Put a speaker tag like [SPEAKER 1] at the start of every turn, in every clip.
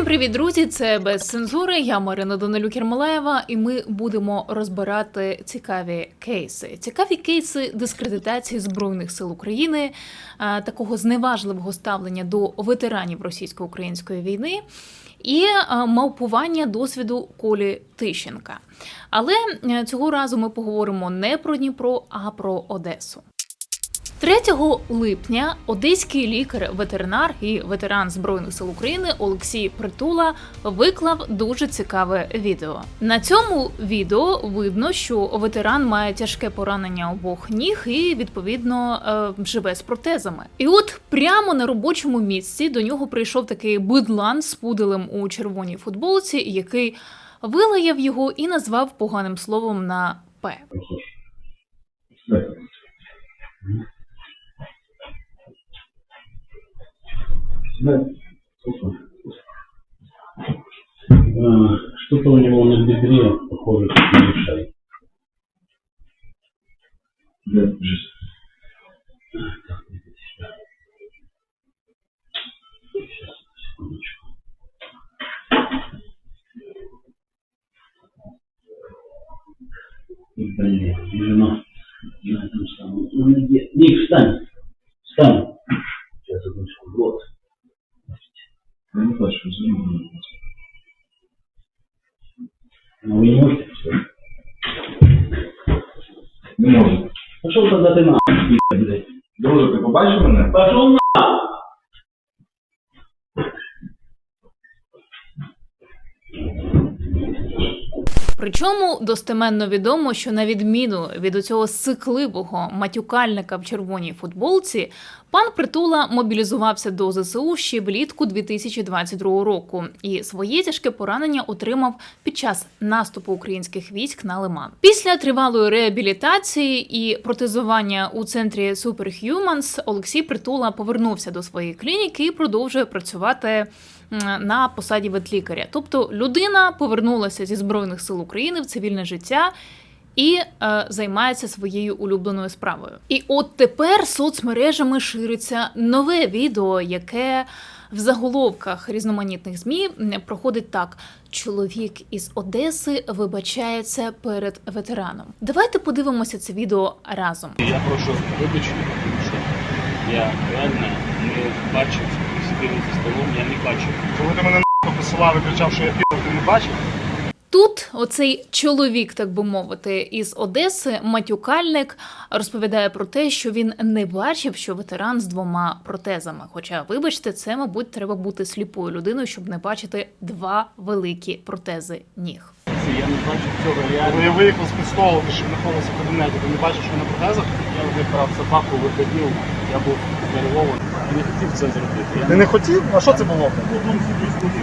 [SPEAKER 1] Всім привіт, друзі! Це без цензури. Я Марина Данилюк Ермолаєва, і ми будемо розбирати цікаві кейси. Цікаві кейси дискредитації збройних сил України, такого зневажливого ставлення до ветеранів російсько-української війни. І мавпування досвіду Колі Тищенка. Але цього разу ми поговоримо не про Дніпро, а про Одесу. 3 липня одеський лікар-ветеринар і ветеран Збройних сил України Олексій Притула виклав дуже цікаве відео. На цьому відео видно, що ветеран має тяжке поранення обох ніг і відповідно е, живе з протезами. І от прямо на робочому місці до нього прийшов такий бидлан з пуделем у червоній футболці, який вилаяв його і назвав поганим словом на П.
[SPEAKER 2] Что-то у него на бедре похоже на. А. Сейчас, секундочку. Блин, жена. На этом самом. Ну? Ник, встань. Встань. Сейчас, секундочку. Вот.
[SPEAKER 3] Я не бачу, розумію.
[SPEAKER 2] Ну, вы не можете все.
[SPEAKER 3] Не можете.
[SPEAKER 2] Пошел тогда ты на, блядь.
[SPEAKER 3] Друже, ти побачив мене?
[SPEAKER 2] Пошел на!
[SPEAKER 1] Причому достеменно відомо, що на відміну від оцього сикливого матюкальника в червоній футболці, пан Притула мобілізувався до ЗСУ ще влітку 2022 року і своє тяжке поранення отримав під час наступу українських військ на Лиман. Після тривалої реабілітації і протезування у центрі Superhumans Олексій Притула повернувся до своєї клініки і продовжує працювати на посаді ветлікаря. Тобто людина повернулася зі збройних сил України в цивільне життя. І е, займається своєю улюбленою справою. І от тепер соцмережами шириться нове відео, яке в заголовках різноманітних змі проходить так: чоловік із Одеси вибачається перед ветераном. Давайте подивимося це відео разом.
[SPEAKER 4] Я прошу вибачення, тому що я реально не бачив сиділи за столом, я не бачив.
[SPEAKER 5] Коли ти мене нахуй посилав і кричав, що я пів, ти не бачив?
[SPEAKER 1] Тут оцей чоловік, так би мовити, із Одеси, матюкальник, розповідає про те, що він не бачив, що ветеран з двома протезами. Хоча, вибачте, це, мабуть, треба бути сліпою людиною, щоб не бачити два великі протези ніг.
[SPEAKER 4] Це я не бачив цього
[SPEAKER 5] Коли
[SPEAKER 4] реально.
[SPEAKER 5] я виїхав з пістолу, ще знаходився в кабінеті, ти не бачив, що на протезах?
[SPEAKER 4] Я вибрав собаку, виходив, я був нервований. Я не хотів це зробити. Я
[SPEAKER 5] Ти не хотів? А що це було?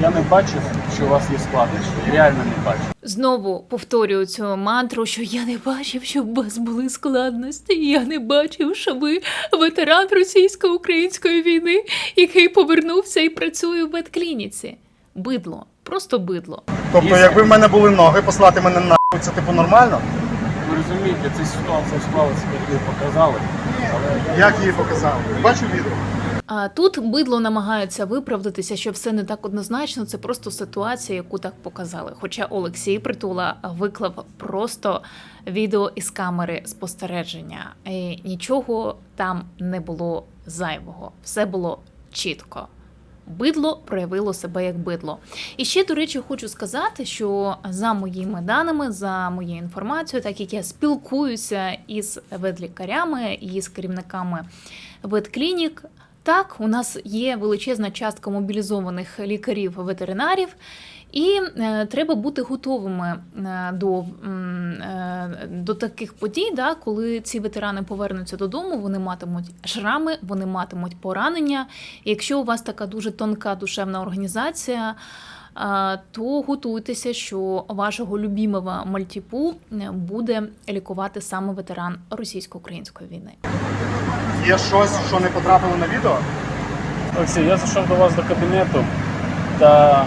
[SPEAKER 4] Я не бачив, що у вас є складнощі. Я реально не бачив.
[SPEAKER 1] Знову повторюю цю мантру, що я не бачив, щоб у вас були складності. Я не бачив, що ви ветеран російсько-української війни, який повернувся і працює в ветклініці. Бидло, просто бидло.
[SPEAKER 5] Тобто, якби в мене були ноги, послати мене нахуй, це типу нормально?
[SPEAKER 4] Ви розумієте, ця ситуація склалася, як ви показали. Але
[SPEAKER 5] Як її показали? Бачив відео?
[SPEAKER 1] А тут бидло намагається виправдатися, що все не так однозначно. Це просто ситуація, яку так показали. Хоча Олексій Притула виклав просто відео із камери спостереження, і нічого там не було зайвого. Все було чітко. Бидло проявило себе як бидло. І ще, до речі, хочу сказати, що за моїми даними, за моєю інформацією, так як я спілкуюся із ветлікарями і з керівниками ветклінік, так, у нас є величезна частка мобілізованих лікарів-ветеринарів, і е, треба бути готовими е, до, е, до таких подій, да, коли ці ветерани повернуться додому, вони матимуть шрами, вони матимуть поранення. І якщо у вас така дуже тонка душевна організація, е, то готуйтеся, що вашого любімого мальтіпу буде лікувати саме ветеран російсько-української війни.
[SPEAKER 5] Є щось, що не потрапило на відео?
[SPEAKER 4] Олексій, я зайшов до вас до кабінету, та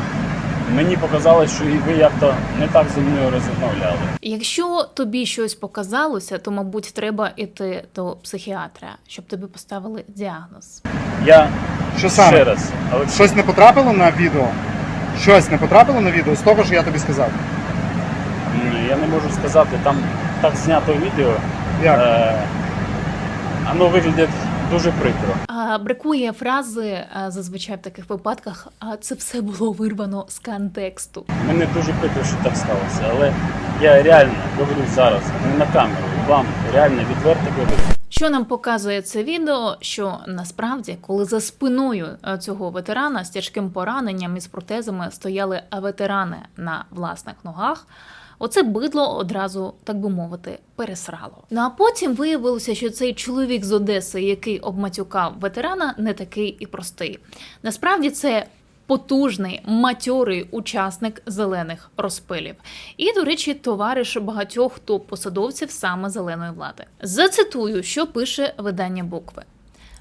[SPEAKER 4] мені показалось, що і ви як-то не так зі мною розмовляли.
[SPEAKER 1] Якщо тобі щось показалося, то мабуть треба йти до психіатра, щоб тобі поставили діагноз.
[SPEAKER 4] Я
[SPEAKER 5] Що
[SPEAKER 4] ще раз, Олексій,
[SPEAKER 5] Щось не потрапило на відео? Щось не потрапило на відео з того, що я тобі сказав.
[SPEAKER 4] М, Я не можу сказати, там так знято відео.
[SPEAKER 5] Як?
[SPEAKER 4] Е, воно виглядить дуже прикро.
[SPEAKER 1] А, бракує фрази а, зазвичай в таких випадках, а це все було вирвано з контексту.
[SPEAKER 4] Мене дуже прикро, що так сталося, але я реально говорю зараз, не на камеру, вам реально відверто говорю.
[SPEAKER 1] Що нам показує це відео? Що насправді, коли за спиною е, цього ветерана з тяжким пораненням і з протезами стояли ветерани на власних ногах. Оце бидло одразу, так би мовити, пересрало. Ну а потім виявилося, що цей чоловік з Одеси, який обматюкав ветерана, не такий і простий. Насправді це потужний матьорий учасник зелених розпилів. І, до речі, товариш багатьох топ-посадовців саме зеленої влади. Зацитую, що пише видання букви.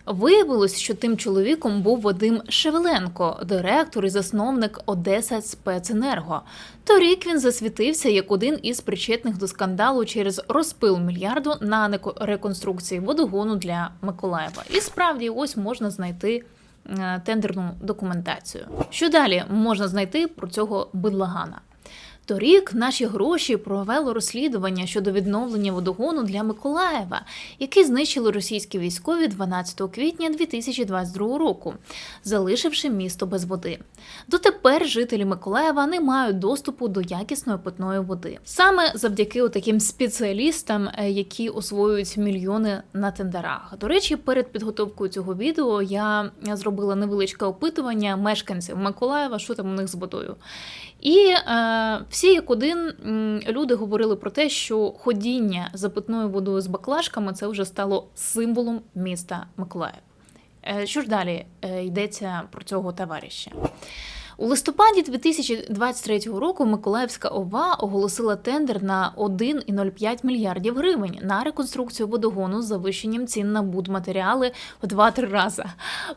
[SPEAKER 1] Виявилось, що тим чоловіком був Вадим Шевеленко, директор і засновник Одеса Спеценерго. Торік він засвітився як один із причетних до скандалу через розпил мільярду на реконструкції водогону для Миколаєва. І справді, ось можна знайти е, тендерну документацію. Що далі можна знайти про цього бидлагана? Торік наші гроші провело розслідування щодо відновлення водогону для Миколаєва, який знищили російські військові 12 квітня 2022 року, залишивши місто без води. Дотепер жителі Миколаєва не мають доступу до якісної питної води. Саме завдяки таким спеціалістам, е, які освоюють мільйони на тендерах. До речі, перед підготовкою цього відео я зробила невеличке опитування мешканців Миколаєва, що там у них з водою. І е, всі як один люди говорили про те, що ходіння за питною водою з баклажками це вже стало символом міста Миколаїв. Е, що ж далі е, йдеться про цього товариша? У листопаді 2023 року Миколаївська ОВА оголосила тендер на 1,05 мільярдів гривень на реконструкцію водогону з завищенням цін на будматеріали в 2-3 рази.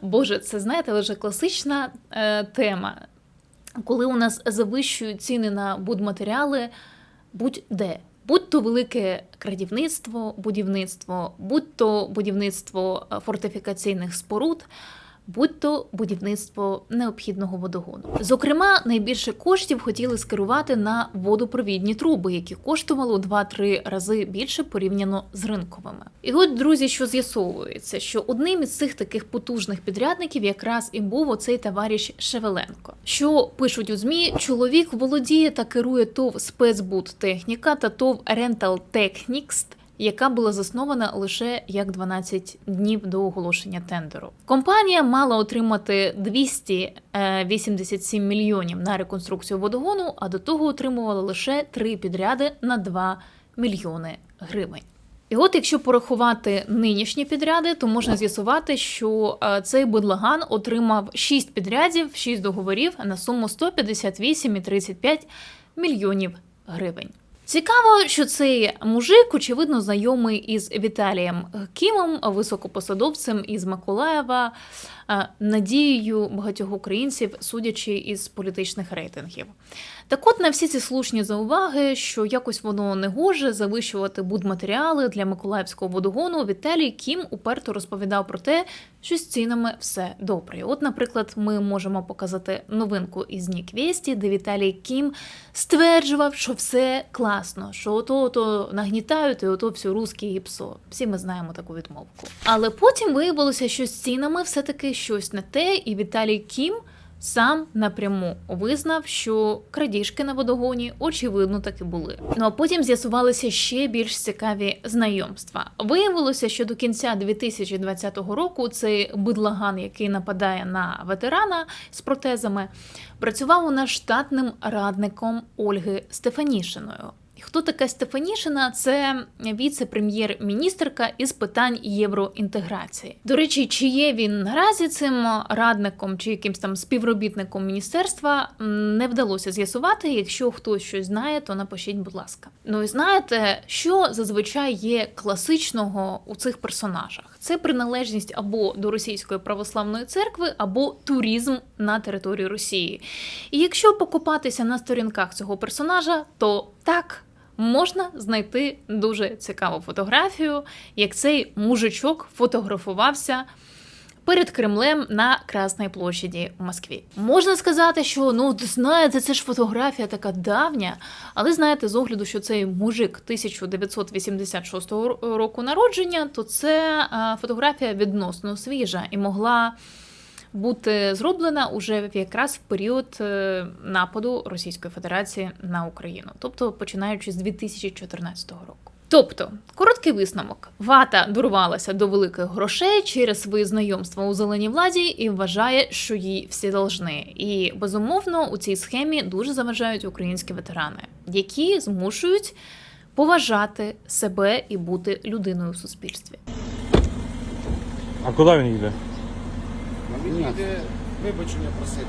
[SPEAKER 1] Боже, це знаєте, вже класична е, тема коли у нас завищують ціни на будматеріали будь-де. Будь то велике крадівництво, будівництво, будь то будівництво е, фортифікаційних споруд, будь то будівництво необхідного водогону. Зокрема, найбільше коштів хотіли скерувати на водопровідні труби, які коштували у 2-3 рази більше порівняно з ринковими. І от, друзі, що з'ясовується, що одним із цих таких потужних підрядників якраз і був оцей товариш Шевеленко. Що пишуть у змі, чоловік володіє та керує ТОВ спецбудтехніка та ТОВ Rental Technics, яка була заснована лише як 12 днів до оголошення тендеру. Компанія мала отримати 287 мільйонів на реконструкцію водогону, а до того отримувала лише три підряди на 2 мільйони гривень. І от, якщо порахувати нинішні підряди, то можна з'ясувати, що е, цей бидлаган отримав 6 підрядів, 6 договорів на суму 158,35 мільйонів гривень. Цікаво, що цей мужик, очевидно, знайомий із Віталієм Кімом, високопосадовцем із Миколаєва, е, надією багатьох українців, судячи із політичних рейтингів. Так от на всі ці слушні зауваги, що якось воно не гоже завищувати будматеріали для миколаївського водогону, Віталій Кім уперто розповідав про те, що з цінами все добре. От, наприклад, ми можемо показати новинку із Нік Вєсті, де Віталій Кім стверджував, що все класно, що ото ото нагнітають і ото все русське гіпсо. Всі ми знаємо таку відмовку. Але потім виявилося, що з цінами все-таки щось не те, і Віталій Кім сам напряму визнав, що крадіжки на водогоні очевидно таки були. Ну а потім з'ясувалися ще більш цікаві знайомства. Виявилося, що до кінця 2020 року цей бидлаган, який нападає на ветерана з протезами, працював у нас штатним радником Ольги Стефанішиною. Хто така Стефанішина? Це віце-прем'єр-міністерка із питань євроінтеграції. До речі, чи є він наразі цим радником чи якимсь там співробітником міністерства, не вдалося з'ясувати. Якщо хтось щось знає, то напишіть, будь ласка. Ну і знаєте, що зазвичай є класичного у цих персонажах? Це приналежність або до російської православної церкви, або туризм на території Росії. І якщо покопатися на сторінках цього персонажа, то так. Можна знайти дуже цікаву фотографію, як цей мужичок фотографувався перед Кремлем на Красній площаді в Москві. Можна сказати, що ну знаєте, це ж фотографія така давня. Але знаєте, з огляду, що цей мужик 1986 року народження, то це фотографія відносно свіжа і могла бути зроблена уже якраз в період е, нападу Російської Федерації на Україну, тобто починаючи з 2014 року. Тобто, короткий висновок: вата дорвалася до великих грошей через свої знайомства у зеленій владі і вважає, що їй всі должны. І безумовно у цій схемі дуже заважають українські ветерани, які змушують поважати себе і бути людиною в суспільстві.
[SPEAKER 6] А куди він йде?
[SPEAKER 7] Він йде вибачення просити.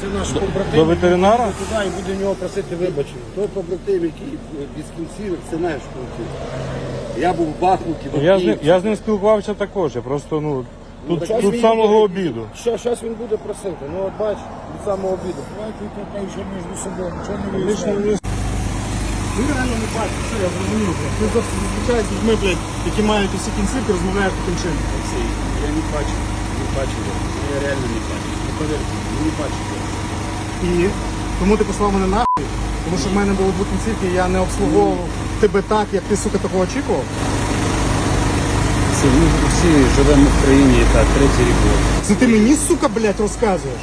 [SPEAKER 7] Це наш побратим.
[SPEAKER 6] до ветеринара?
[SPEAKER 7] Він Туди і буде у нього просити вибачення. Той побратим, який без кінцівок, це наш побратим. Я був в Бахмуті, в
[SPEAKER 6] Я з, ним,
[SPEAKER 7] Авдіївці.
[SPEAKER 6] я з ним спілкувався також. Я просто ну
[SPEAKER 7] Ну,
[SPEAKER 6] тут, тут
[SPEAKER 7] він
[SPEAKER 6] самого обіду.
[SPEAKER 7] Щас, щас він буде просити. Ну от бач, від самого обіду. Давайте тут ще між собою, нічого не вирішує.
[SPEAKER 5] Ти реально не бачиш, що я зрозумів. Ти зустрічаєшся з людьми, блядь, які мають усі кінцівки, розмовляєш таким чином.
[SPEAKER 7] Олексій, я не бачу, не бачу. Я реально не бачу. Ну повірте, я не бачу.
[SPEAKER 5] І тому ти послав мене нахуй, тому що в мене було дві кінцівки, і я не обслуговував тебе так, як ти, сука, такого очікував.
[SPEAKER 7] Це ми всі живемо в країні, яка третій рік років.
[SPEAKER 5] Це ти мені, сука, блядь, розказуєш?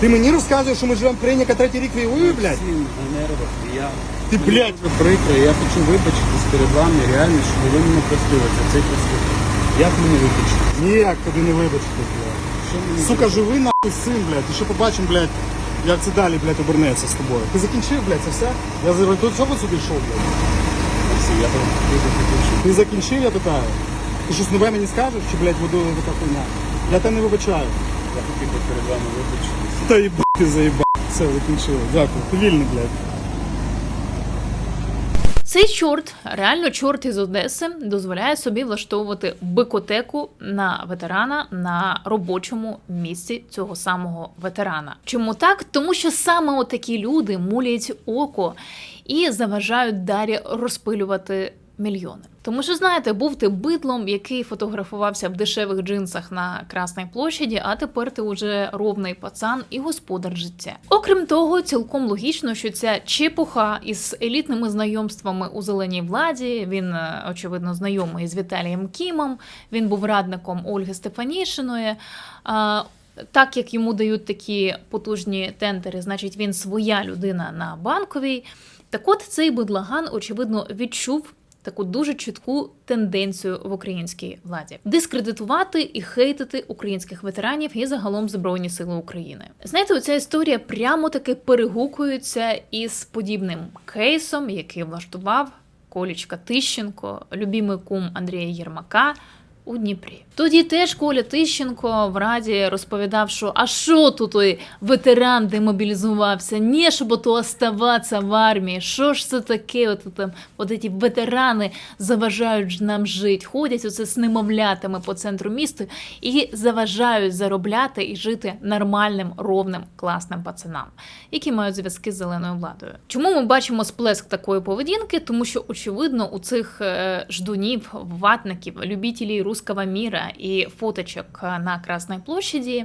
[SPEAKER 5] Ти мені розказуєш, що ми живемо в країні, яка третій рік воює, блядь?
[SPEAKER 7] Всім на нервах, і я
[SPEAKER 5] Ти, блядь,
[SPEAKER 7] Дуже прикро, я хочу вибачитись перед вами, реально, що ви мене простили за цей поступок. Як мені вибачити?
[SPEAKER 5] ніяк тобі не вибачити, блядь.
[SPEAKER 7] Що мені
[SPEAKER 5] Сука, живи нахуй цим, блядь, і ще побачимо, блядь, як це далі, блядь, обернеться з тобою. Ти закінчив, блядь, це все? Я за до чого сюди йшов, блядь?
[SPEAKER 7] вибачитися? Я дуже
[SPEAKER 5] Ти закінчив, я питаю. Ти щось нове мені скажеш, чи, блядь, буду така хуйня? Я тебе не вибачаю.
[SPEAKER 7] я хотів би перед вами вибачитися.
[SPEAKER 5] Та їбать ти заїбав. Все, закінчили. Дякую. Ти вільний, блядь.
[SPEAKER 1] Цей чорт, реально чорт із Одеси, дозволяє собі влаштовувати бикотеку на ветерана на робочому місці цього самого ветерана. Чому так? Тому що саме отакі люди мулять око і заважають далі розпилювати мільйони. Тому що знаєте, був ти бидлом, який фотографувався в дешевих джинсах на Красній площаді, а тепер ти уже ровний пацан і господар життя. Окрім того, цілком логічно, що ця чепуха із елітними знайомствами у зеленій владі. Він е, очевидно знайомий з Віталієм Кімом. Він був радником Ольги Стефанішиної. Так як йому дають такі потужні тендери, значить він своя людина на банковій. Так от цей бидлаган, очевидно, відчув таку дуже чітку тенденцію в українській владі: дискредитувати і хейтити українських ветеранів і загалом Збройні Сили України. Знаєте, оця історія прямо таки перегукується із подібним кейсом, який влаштував Колічка Тищенко, любімий кум Андрія Єрмака. У Дніпрі тоді теж Коля Тищенко в раді розповідав, що а що тут той ветеран демобілізувався? Ні, щоб то оставатися в армії. Що ж це таке? От там от ці ветерани заважають нам жити, ходять оце з немовлятами по центру міста і заважають заробляти і жити нормальним, ровним, класним пацанам, які мають зв'язки з зеленою владою. Чому ми бачимо сплеск такої поведінки? Тому що очевидно у цих е, ждунів, ватників, любителів русского міра і фоточок е, на Красній площаді.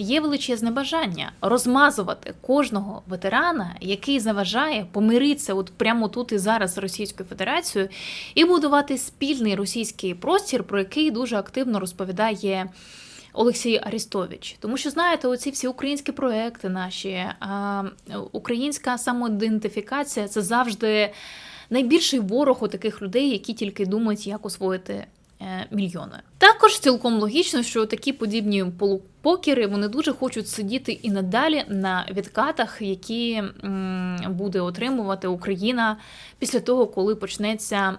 [SPEAKER 1] Є величезне бажання розмазувати кожного ветерана, який заважає помиритися от прямо тут і зараз з Російською Федерацією, і будувати спільний російський простір, про який дуже активно розповідає Олексій Арістович. Тому що знаєте, оці всі українські проекти наші, українська самоідентифікація це завжди найбільший ворог у таких людей, які тільки думають, як освоїти. Е, Мільйони також цілком логічно, що такі подібні полупокери вони дуже хочуть сидіти і надалі на відкатах, які буде отримувати Україна після того, коли почнеться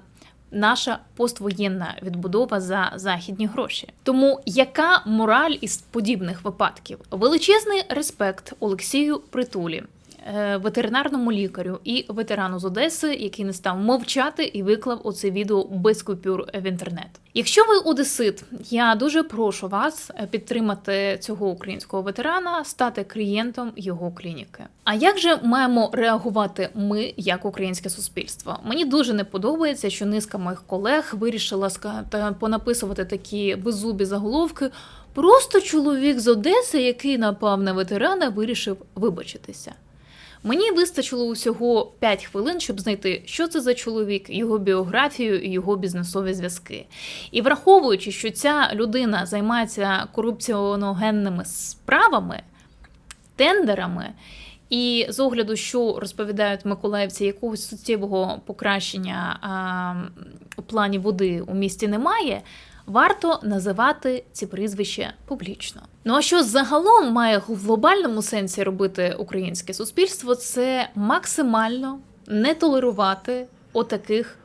[SPEAKER 1] наша поствоєнна відбудова за західні гроші. Тому яка мораль із подібних випадків? Величезний респект Олексію Притулі. Е, ветеринарному лікарю і ветерану з Одеси, який не став мовчати і виклав оце відео без купюр в інтернет. Якщо ви одесит, я дуже прошу вас е, підтримати цього українського ветерана, стати клієнтом його клініки. А як же маємо реагувати ми, як українське суспільство? Мені дуже не подобається, що низка моїх колег вирішила понаписувати такі беззубі заголовки. Просто чоловік з Одеси, який напав на ветерана, вирішив вибачитися. Мені вистачило усього 5 хвилин, щоб знайти, що це за чоловік, його біографію і його бізнесові зв'язки. І враховуючи, що ця людина займається корупціоногенними справами, тендерами, і з огляду, що розповідають миколаївці, якогось суттєвого покращення а, плані води у місті немає. Варто називати ці прізвища публічно. Ну а що загалом має в глобальному сенсі робити українське суспільство, це максимально не толерувати отаких,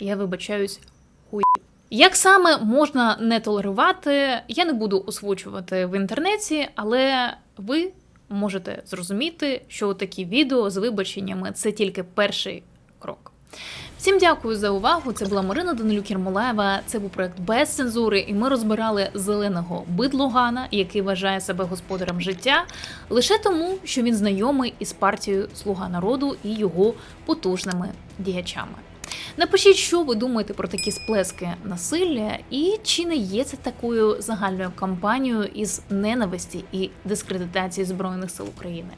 [SPEAKER 1] я вибачаюсь, хуїв. Як саме можна не толерувати, я не буду озвучувати в інтернеті, але ви можете зрозуміти, що такі відео з вибаченнями це тільки перший крок. Всім дякую за увагу. Це була Марина Данилюк Єрмолаєва. Це був проект без цензури, і ми розбирали зеленого бидлогана, який вважає себе господарем життя, лише тому, що він знайомий із партією Слуга народу і його потужними діячами. Напишіть, що ви думаєте про такі сплески насилля, і чи не є це такою загальною кампанією із ненависті і дискредитації Збройних сил України.